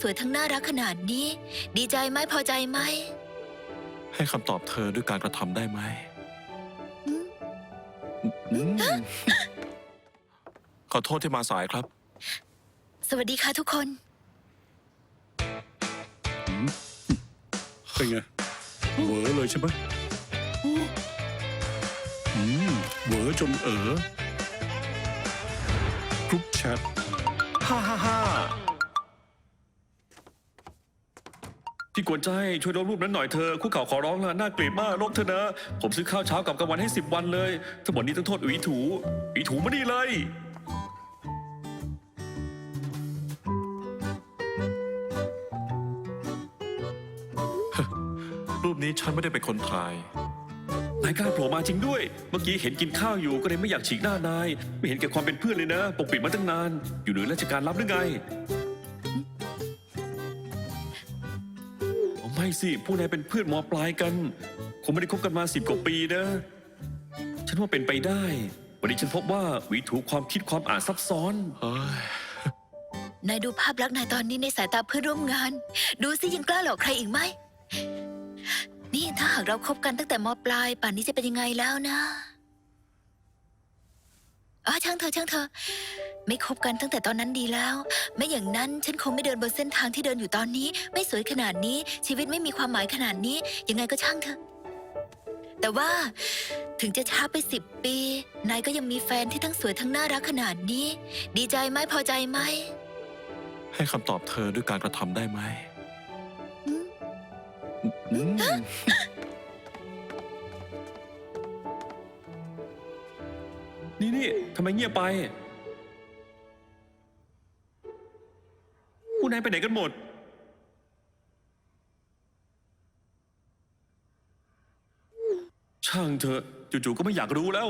สวยทั้งน่ารักขนาดนี้ ดีใจไหมพอใจไหม ให้คำตอบเธอด้วยการกระทำได้ไหมอืมอืมขอโทษที่มาสายครับสวัสดีค่ะทุกคน เป็นไงเหวอเลยใช่ไหมอืมเหวอจนเอ๋อกรุ๊ปแชทฮ่าฮ่าฮ่า พี่กวนใจช่วยลบรูปนั้นหน่อยเธอะคู่เข่าขอร้องละน่าเกลียดมากลบเธอะนะ ผมซื้อข้าวเช้ากับกลางวันให้สิบวันเลยทั้งหมดนี้ต้องโทษอุ๋ยถูอุ๋ยถูมานี่เลย รูปนี้ฉันไม่ได้เป็นคนถ่าย นายกล้าโผล่มาจริงด้วย เมื่อกี้เห็นกินข้าวอยู่ก็เลยไม่อยากฉีกหน้านาย ไม่เห็นแก่ความเป็นเพื่อนเลยนะ ปกปิดมาตั้งนาน อยู่หน่วยราชการรับหรือไง ไม่สิพวกนายเป็นเพื่อนมอปลายกัน คงไม่ได้คบกันมาสิบกว่าปีนะ ฉันว่าเป็นไปได้ วันนี้ฉันพบว่าวีถูความคิดความอ่านซับซ้อนเฮ้ยนายดูภาพลักษณ์นายตอนนี้ในสายตาเพื่อนร่วมงาน ดูสิยังกล้าหลอกใครอีกไหม นี่ถ้าหากเราคบกันตั้งแต่มปลาย ป่านนี้จะเป็นยังไงแล้วนะอ๋อช่างเธอช่างเธอ ไม่คบกันตั้งแต่ตอนนั้นดีแล้ว ไม่อย่างนั้นฉันคงไม่เดินบนเส้นทางที่เดินอยู่ตอนนี้ ไม่สวยขนาดนี้ ชีวิตไม่มีความหมายขนาดนี้ ยังไงก็ช่างเถอะ แต่ว่าถึงจะช้าไปสิบปี นายก็ยังมีแฟนที่ทั้งสวยทั้งน่ารักขนาดนี้ ดีใจไหมพอใจไหมให้คำตอบเธอด้วยการกระทำได้ไหมอืมอืมนี่นี่ทำไมเงียบไป ผู้นายไปไหนกันหมด ช่างเถอะจู่ๆก็ไม่อยากรู้แล้ว